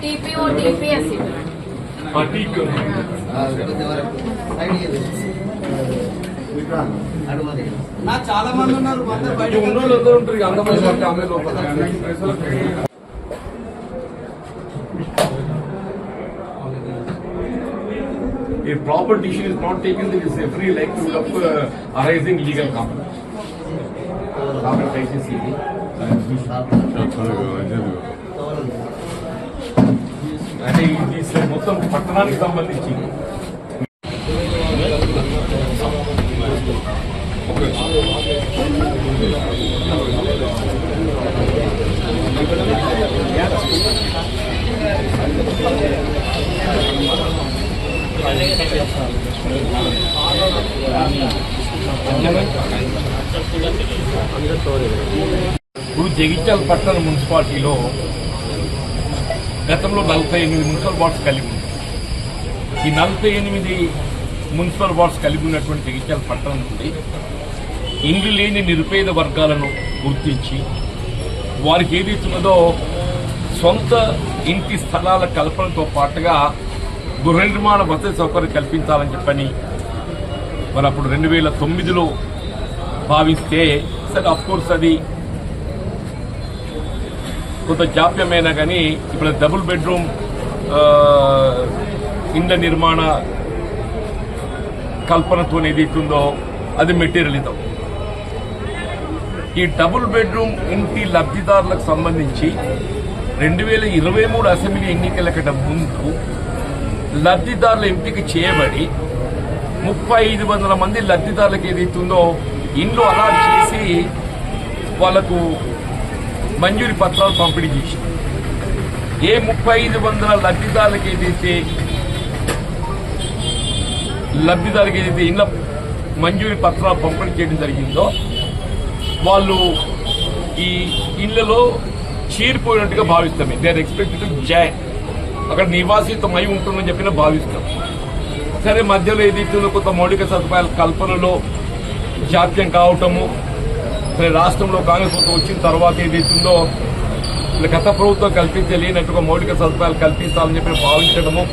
TPO TPS TP నా చాలా మంది ఉన్నారు అందరు బయట ఉన్నోళ్ళు అందరూ ఉంటారు ఇక అందమైన పట్టి ఆమె లోపల A proper decision is not taken, there is a free likelihood of uh, arising legal conflict. కాబట్టి దయచేసి అంటే ఇది మొత్తం పట్టణానికి సంబంధించి ఇప్పుడు జగిత్యాల పట్టణ మున్సిపాలిటీలో గతంలో నలభై ఎనిమిది మున్సిపల్ వార్డ్స్ కలిగి ఉంది. ఈ నలభై ఎనిమిది మున్సిపల్ వార్డ్స్ కలిగి ఉన్నటువంటి జగిత్యాల పట్టణం నుండి ఇండ్లు లేని నిరుపేద వర్గాలను గుర్తించి వారికి ఏదైతున్నదో సొంత ఇంటి స్థలాల కల్పనతో పాటుగా గృహ నిర్మాణ వసతి సౌకర్యం కల్పించాలని చెప్పని మరి అప్పుడు రెండు వేల తొమ్మిదిలో భావిస్తే సరే అఫ్కోర్స్ అది కొంత జాప్యమైనా కానీ ఇప్పుడు డబుల్ బెడ్రూమ్ ఇండ్ల నిర్మాణ కల్పనతో ఏదైతుందో అది మెటీరియల్ ఈ డబుల్ బెడ్రూమ్ ఇంటి లబ్ధిదారులకు సంబంధించి రెండు వేల ఇరవై మూడు అసెంబ్లీ ఎన్నికల కంటే ముందు లబ్ధిదారుల ఎంపిక చేయబడి ముప్పై ఐదు వందల మంది లబ్ధిదారులకు ఏదైతుందో ఇండ్లు అలాట్ చేసి వాళ్ళకు మంజూరి పత్రాలు పంపిణీ చేసి ఏ ముప్పై ఐదు వందల లబ్ధిదారులకు ఏదైతే లబ్ధిదారులకు ఏదైతే ఇండ్ల మంజూరి పత్రాలు పంపిణీ చేయడం జరిగిందో వాళ్ళు ఈ ఇళ్ళలో చీరిపోయినట్టుగా భావిస్తాం దే ఆర్ ఎక్స్పెక్టెడ్ జాయిన్ అక్కడ నివాసితం అయి ఉంటుందని చెప్పిన భావిస్తాం. సరే మధ్యలో ఏదైతే కొంత మౌలిక సదుపాయాల కల్పనలో జాప్యం కావటము సరే రాష్ట్రంలో కాంగ్రెస్ ప్రభుత్వం వచ్చిన తర్వాత ఏదైతుందో ఇలా గత ప్రభుత్వం కల్పించలేనట్టుగా మౌలిక సదుపాయాలు కల్పించాలని చెప్పి భావించడము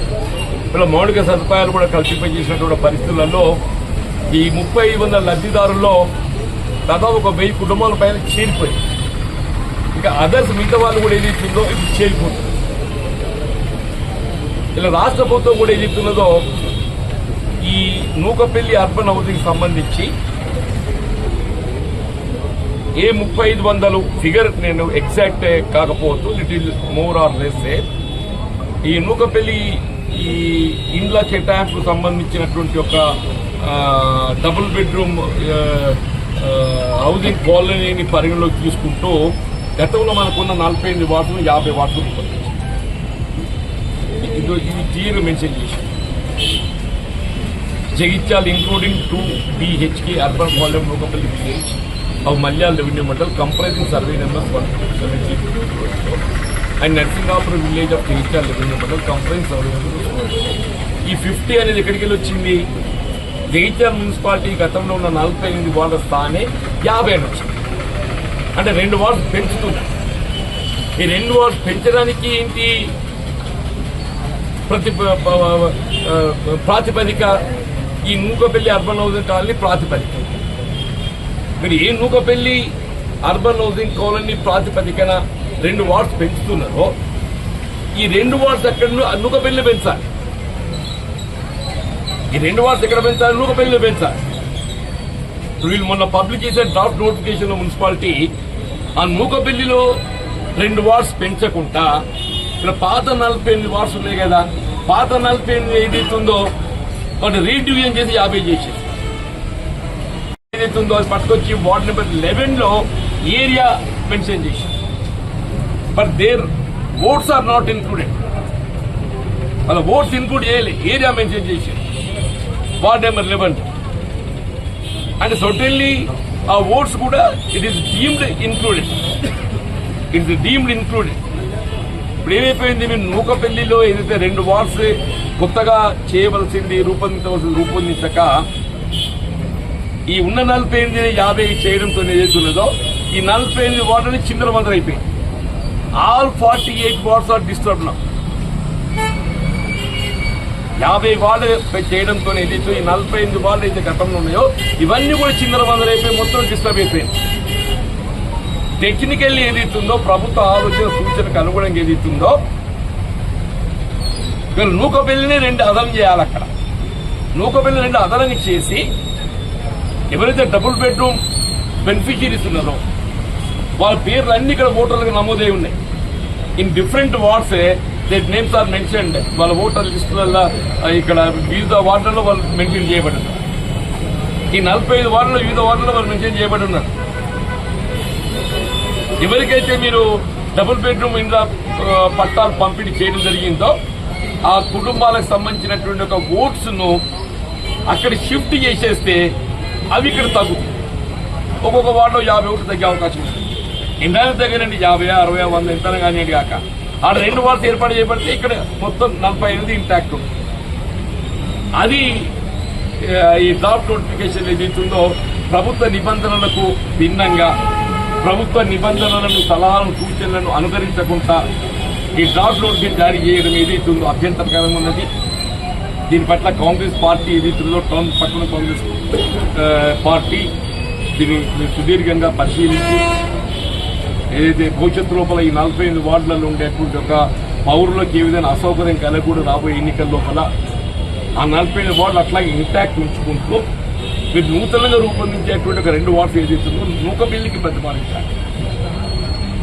ఇలా మౌలిక సదుపాయాలు కూడా కల్పింపజేసినటువంటి పరిస్థితులలో ఈ ముప్పై వందల లబ్ధిదారుల్లో దాదాపు ఒక వెయ్యి కుటుంబాల పైన చేరిపోయి ఇంకా అదర్స్ మిగతా వాళ్ళు కూడా ఏదైతుందో ఇది చేరిపోతుంది. ఇలా రాష్ట్ర ప్రభుత్వం కూడా ఏదైతున్నదో ఈ నూకపల్లి అర్బన్ హౌసింగ్ సంబంధించి ఏ ముప్పై ఐదు వందలు ఫిగర్ నేను ఎగ్జాక్ట్ కాకపోవచ్చు. లిటిల్ మోర్ ఆర్ లెస్ ఈ నూకపల్లి ఈ ఇండ్ల కేటాయింపుకు సంబంధించినటువంటి ఒక డబుల్ బెడ్రూమ్ హౌసింగ్ కాలనీని పరిగణలోకి తీసుకుంటూ గతంలో మనకున్న నలభై ఎనిమిది వార్డులు యాభై వార్డులు ఇది ఇది క్లియర్ మెన్షన్ చేసి Jagtial including two BHK urban volume Nukapalli village. Of Malyal revenue Mandal comprising survey numbers 170 and Narsingapur village of Jagtial revenue Mandal comprising survey numbers 200. ఈ ఫిఫ్టీ అనేది ఎక్కడికి వెళ్ళి వచ్చింది? జగిత్యాల మున్సిపాలిటీ గతంలో ఉన్న నలభై ఎనిమిది వార్డుల స్థానే యాభై అని వచ్చింది. అంటే రెండు వార్డ్స్ పెంచుతున్నారు ఈ రెండు వార్డ్స్ పెంచడానికి ఏంటి? ప్రతి ప్రాతిపదిక ఈ నూకపల్లి అర్బన్ హౌసింగ్ కాలనీ ప్రాతిపదిక. మీరు ఏ నూకపల్లి అర్బన్ హౌసింగ్ కాలనీ ప్రాతిపదికన రెండు వార్డ్స్ పెంచుతున్నారో ఈ రెండు వార్డ్స్ ఎక్కడ నూకపల్లి పెంచాలి. ఈ రెండు వార్డ్స్ ఎక్కడ పెంచాలి? నూకపల్లి పెంచాలి. వీళ్ళు మొన్న పబ్లిక్ చేసే డ్రాఫ్ట్ నోటిఫికేషన్ మున్సిపాలిటీ ఆ నూకపల్లిలో రెండు వార్డ్స్ పెంచకుండా ఇక్కడ పాత నలభై ఎనిమిది వార్డ్స్ ఉన్నాయి కదా పాత నలభై ఎనిమిది ఏదైతుందో వాటి రీడివిజన్ చేసి యాభై చేసేది ఏదైతుందో అది పట్టుకొచ్చి వార్డ్ నెంబర్ లెవెన్లో ఏరియా మెన్షన్ చేశారు. But there votes are not included వాళ్ళ ఓట్స్ ఇన్క్లూడ్ చేయలే ఏరియా మెన్షన్ చేశారు. Ward number eleven. And certainly ఆ ఓట్స్ కూడా it is deemed included it's deemed included ఇప్పుడు ఏమైపోయింది? మీరు నూకపల్లిలో ఏదైతే రెండు వార్డ్స్ కొత్తగా చేయవలసింది రూపొందించవలసింది రూపొందించక ఈ ఉన్న నలభై ఎనిమిది యాభై చేయడంతో ఏదైతున్నదో ఈ నలభై ఎనిమిది వార్డుని చిందర మందర అయిపోయింది all forty eight wards are disturb నా యాభై వార్డు చేయడంతో ఏదైతే ఈ నలభై ఎనిమిది వార్డులు అయితే గతంలో ఉన్నాయో ఇవన్నీ కూడా చిందర మందర అయిపోయి మొత్తం డిస్టర్బ్ అయిపోయింది టెక్నికల్లీ ఏదైతుందో ప్రభుత్వ ఆలోచన సూచనకు అనుగుణంగా ఏదైతుందో వీళ్ళు నూకబెల్లిని రెండు అదనం చేయాలి అక్కడ. నూకబెల్లి రెండు అదనం చేసి ఎవరైతే డబుల్ బెడ్రూమ్ బెనిఫిషియరీస్ ఉన్నారో వాళ్ళ పేర్లు అన్ని ఇక్కడ ఓటర్లకు నమోదై ఉన్నాయి. In different wards that names are mentioned వాళ్ళ ఓటర్ లిస్టులలో ఇక్కడ వివిధ వార్డులలో వాళ్ళు మెన్షన్ చేయబడి ఈ నలభై ఐదు వార్డులో వివిధ వార్డులలో వాళ్ళు మెన్షన్ చేయబడి ఉన్నారు ఎవరికైతే మీరు డబుల్ బెడ్రూమ్ ఇండ్ల పట్టాలు పంపిణీ చేయడం జరిగిందో ఆ కుటుంబాలకు సంబంధించినటువంటి ఒక ఓట్స్ను అక్కడ షిఫ్ట్ చేసేస్తే అవి ఇక్కడ తగ్గు ఒక్కొక్క వార్డులో యాభై ఒకటి తగ్గే అవకాశం ఉంది. ఇంటర్నెట్ తగ్గినండి యాభై అరవై వంద ఎంత కానివ్వండి కాక. ఆడ రెండు వార్డ్స్ ఏర్పాటు చేయబడితే ఇక్కడ మొత్తం నలభై ఎనిమిది ఇంటాక్ట్ ఉంది అది ఈ డ్రాఫ్ట్ నోటిఫికేషన్ ఏదైతుందో ప్రభుత్వ నిబంధనలకు భిన్నంగా ప్రభుత్వ నిబంధనలను సలహాలను సూచనలను అనుసరించకుండా ఈ డ్రాఫ్ట్ నోటిఫికేషన్ జారీ చేయడం ఏదైతుందో అభ్యంతరకరంగా ఉన్నది. దీని పట్ల కాంగ్రెస్ పార్టీ ఏదైతుందో టౌన్ పట్టణ కాంగ్రెస్ పార్టీ దీన్ని సుదీర్ఘంగా పరిశీలించి ఏదైతే భవిష్యత్తు లోపల ఈ నలభై ఎనిమిది వార్డులలో ఉండేటువంటి ఒక పౌరులకు ఏ విధంగా అసౌకర్యం కలగకూడదు రాబోయే ఎన్నికల లోపల ఆ నలభై ఎనిమిది వార్డులు అట్లాగే ఇంటాక్ట్ ఉంచుకుంటూ మీరు నూతనంగా రూపొందించేటువంటి ఒక రెండు వార్డులు ఏదైతుందో నూక బిల్లుకి ప్రతిపాదించాలి.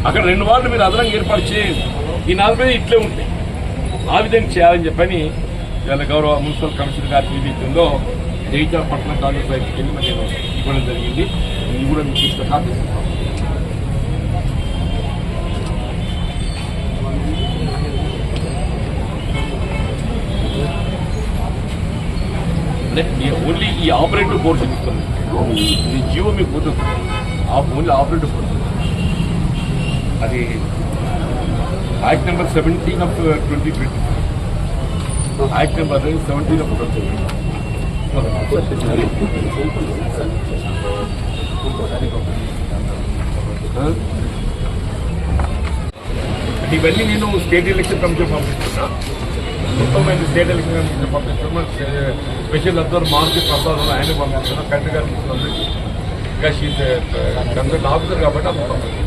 అక్కడ రెండు వార్డులు మీరు అదనంగా ఏర్పాటు చేయండి. ఈ నలభై ఇట్లే ఉంటాయి ఆ విధంగా చేయాలని చెప్పని గౌరవ మున్సిపల్ కమిషనర్ గారికి ఏదైతుందో జగిత్యాల పట్టణ కాలేజ్ బయటకు వెళ్ళి మరి నేను ఇవ్వడం జరిగింది. ఇది కూడా మీకు ఇష్ట కాపీ ఓన్లీ ఈ ఆపరేటివ్ పోర్షన్ ఇస్తుంది. ఈ జీవో మీకు పోతుంది ఓన్లీ ఆపరేటివ్ పోర్షన్ అది act number seventeen of twenty twenty act number seventeen of twenty ఇవన్నీ నేను స్టేట్ ఎలక్షన్ కమిషన్ పంపిస్తున్నా. మొత్తం స్టేట్ ఎలక్షన్ కమిషన్ పంపిస్తున్నా. స్పెషల్ అబ్జర్వర్ మార్చి ప్రసాద్ ఆయన పంపిస్తున్నా. కరెక్ట్ గారు తీసుకున్నాను ఇంకా షీ కన్సల్ట్ ఆఫీసర్ కాబట్టి అప్పుడు పంపిస్తున్నాను